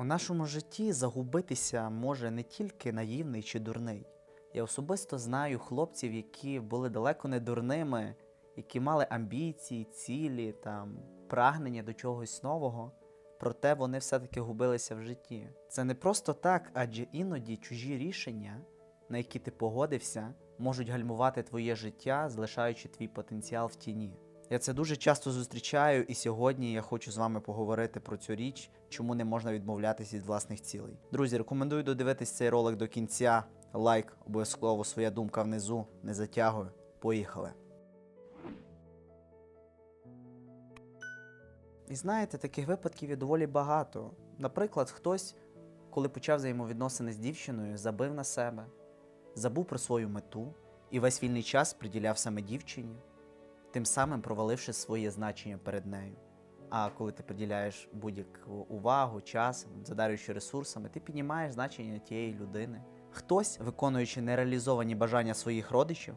У нашому житті загубитися може не тільки наївний чи дурний. Я особисто знаю хлопців, які були далеко не дурними, які мали амбіції, цілі, там, прагнення до чогось нового, проте вони все-таки губилися в житті. Це не просто так, адже іноді чужі рішення, на які ти погодився, можуть гальмувати твоє життя, залишаючи твій потенціал в тіні. Я це дуже часто зустрічаю, і сьогодні я хочу з вами поговорити про цю річ, чому не можна відмовлятися від власних цілей. Друзі, рекомендую додивитись цей ролик до кінця. Лайк, обов'язково своя думка внизу. Не затягую. Поїхали. І знаєте, таких випадків є доволі багато. Наприклад, хтось, коли почав взаємовідносини з дівчиною, забив на себе, забув про свою мету і весь вільний час приділяв саме дівчині, тим самим проваливши своє значення перед нею. А коли ти приділяєш будь-яку увагу, час, задарюючи ресурсами, ти піднімаєш значення тієї людини. Хтось, виконуючи нереалізовані бажання своїх родичів,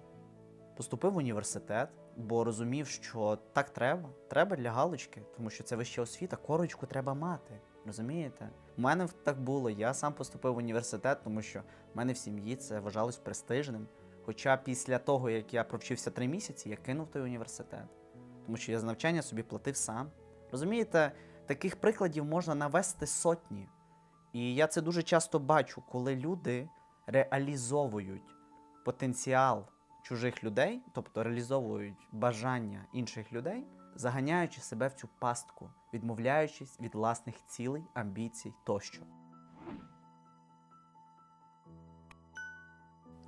поступив в університет, бо розумів, що так треба, треба для галочки, тому що це вища освіта, корочку треба мати. Розумієте? У мене так було. Я сам поступив в університет, тому що в мене в сім'ї це вважалось престижним. Хоча після того, як я провчився три місяці, я кинув той університет, тому що я з навчання собі платив сам. Розумієте, таких прикладів можна навести сотні. І я це дуже часто бачу, коли люди реалізовують потенціал чужих людей, тобто реалізовують бажання інших людей, заганяючи себе в цю пастку, відмовляючись від власних цілей, амбіцій тощо.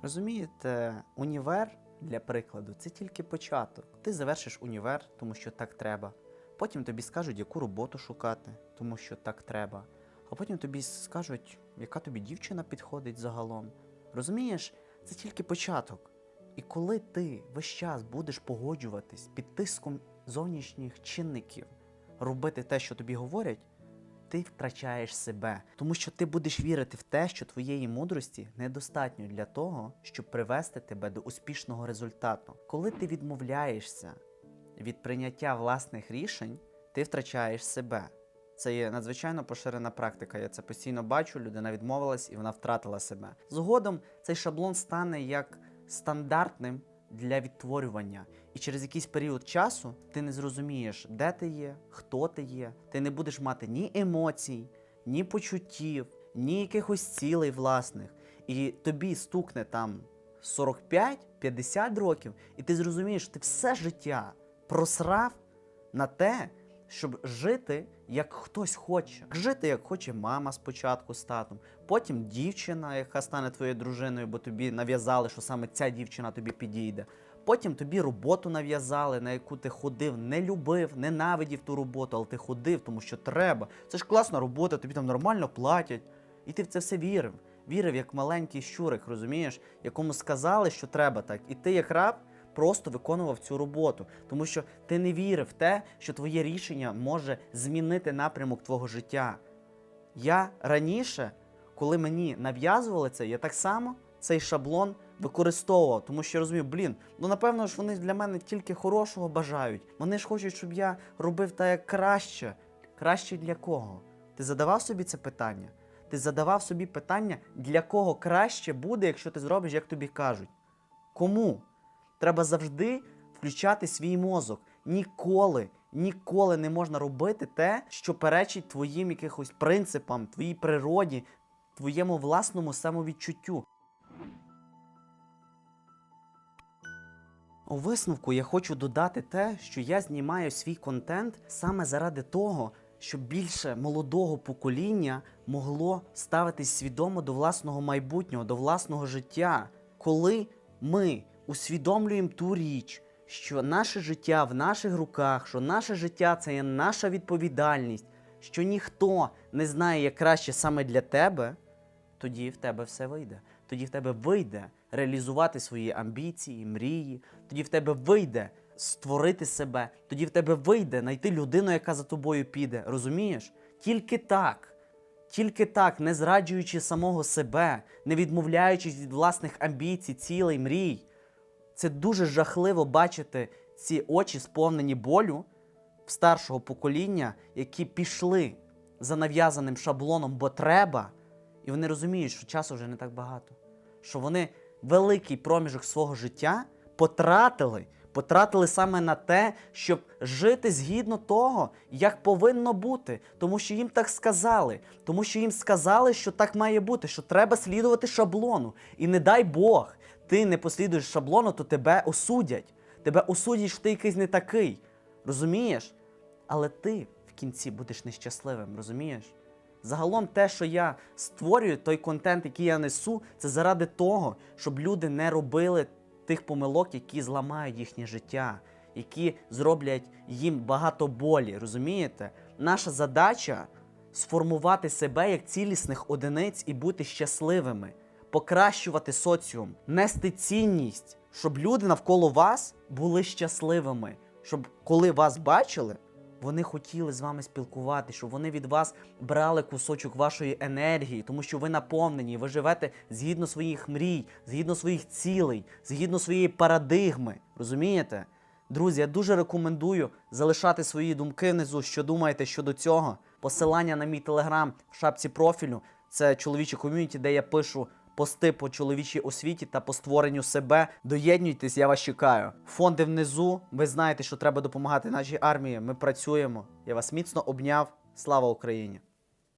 Розумієте, універ для прикладу це тільки початок. Ти завершиш універ, тому що так треба. Потім тобі скажуть, яку роботу шукати, тому що так треба. А потім тобі скажуть, яка тобі дівчина підходить загалом. Розумієш, це тільки початок. І коли ти весь час будеш погоджуватись під тиском зовнішніх чинників, робити те, що тобі говорять, ти втрачаєш себе, тому що ти будеш вірити в те, що твоєї мудрості недостатньо для того, щоб привести тебе до успішного результату. Коли ти відмовляєшся від прийняття власних рішень, ти втрачаєш себе. Це є надзвичайно поширена практика. Я це постійно бачу. Людина відмовилась і вона втратила себе. Згодом цей шаблон стане як стандартним для відтворювання. І через якийсь період часу ти не зрозумієш, де ти є, хто ти є. Ти не будеш мати ні емоцій, ні почуттів, ні якихось цілей власних. І тобі стукне там 45-50 років, і ти зрозумієш, що ти все життя просрав на те, щоб жити як хтось хоче. Жити як хоче мама спочатку з татом, потім дівчина, яка стане твоєю дружиною, бо тобі нав'язали, що саме ця дівчина тобі підійде. Потім тобі роботу нав'язали, на яку ти ходив, не любив, ненавидів ту роботу, але ти ходив, тому що треба. Це ж класна робота, тобі там нормально платять. І ти в це все вірив. Вірив як маленький щурик, розумієш, якому сказали, що треба так. І ти, як раб, просто виконував цю роботу, тому що ти не вірив в те, що твоє рішення може змінити напрямок твого життя. Я раніше, коли мені нав'язували це, я так само цей шаблон використовував, тому що я розумів, блін, ну напевно ж вони для мене тільки хорошого бажають. Вони ж хочуть, щоб я робив так як краще. Краще для кого? Ти задавав собі це питання? Ти задавав собі питання, для кого краще буде, якщо ти зробиш, як тобі кажуть? Кому? Треба завжди включати свій мозок. Ніколи, ніколи не можна робити те, що перечить твоїм якихось принципам, твоїй природі, твоєму власному самовідчуттю. У висновку я хочу додати те, що я знімаю свій контент саме заради того, щоб більше молодого покоління могло ставитись свідомо до власного майбутнього, до власного життя, коли ми усвідомлюємо ту річ, що наше життя в наших руках, що наше життя це є наша відповідальність, що ніхто не знає, як краще саме для тебе, тоді в тебе все вийде. Тоді в тебе вийде реалізувати свої амбіції, мрії, тоді в тебе вийде створити себе, тоді в тебе вийде знайти людину, яка за тобою піде. Розумієш? Тільки так. Тільки так, не зраджуючи самого себе, не відмовляючись від власних амбіцій, цілей, мрій. Це дуже жахливо бачити ці очі, сповнені болю в старшого покоління, які пішли за нав'язаним шаблоном, бо треба, і вони розуміють, що часу вже не так багато. Що вони великий проміжок свого життя потратили, потратили саме на те, щоб жити згідно того, як повинно бути. Тому що їм так сказали, тому що їм сказали, що так має бути, що треба слідувати шаблону. І не дай Бог, ти не послідуєш шаблону, то тебе осудять. Тебе осудять, що ти якийсь не такий. Розумієш? Але ти в кінці будеш нещасливим, розумієш? Загалом те, що я створюю, той контент, який я несу, це заради того, щоб люди не робили тих помилок, які зламають їхнє життя, які зроблять їм багато болі. Розумієте? Наша задача сформувати себе як цілісних одиниць і бути щасливими, покращувати соціум, нести цінність, щоб люди навколо вас були щасливими, щоб коли вас бачили, вони хотіли з вами спілкуватися, щоб вони від вас брали кусочок вашої енергії, тому що ви наповнені, ви живете згідно своїх мрій, згідно своїх цілей, згідно своєї парадигми. Розумієте? Друзі, я дуже рекомендую залишати свої думки внизу, що думаєте щодо цього. Посилання на мій телеграм в шапці профілю це чоловіче ком'юніті, де я пишу пости по чоловічій освіті та по створенню себе. Доєднуйтесь, я вас чекаю. Фонди внизу. Ви знаєте, що треба допомагати нашій армії. Ми працюємо. Я вас міцно обняв. Слава Україні!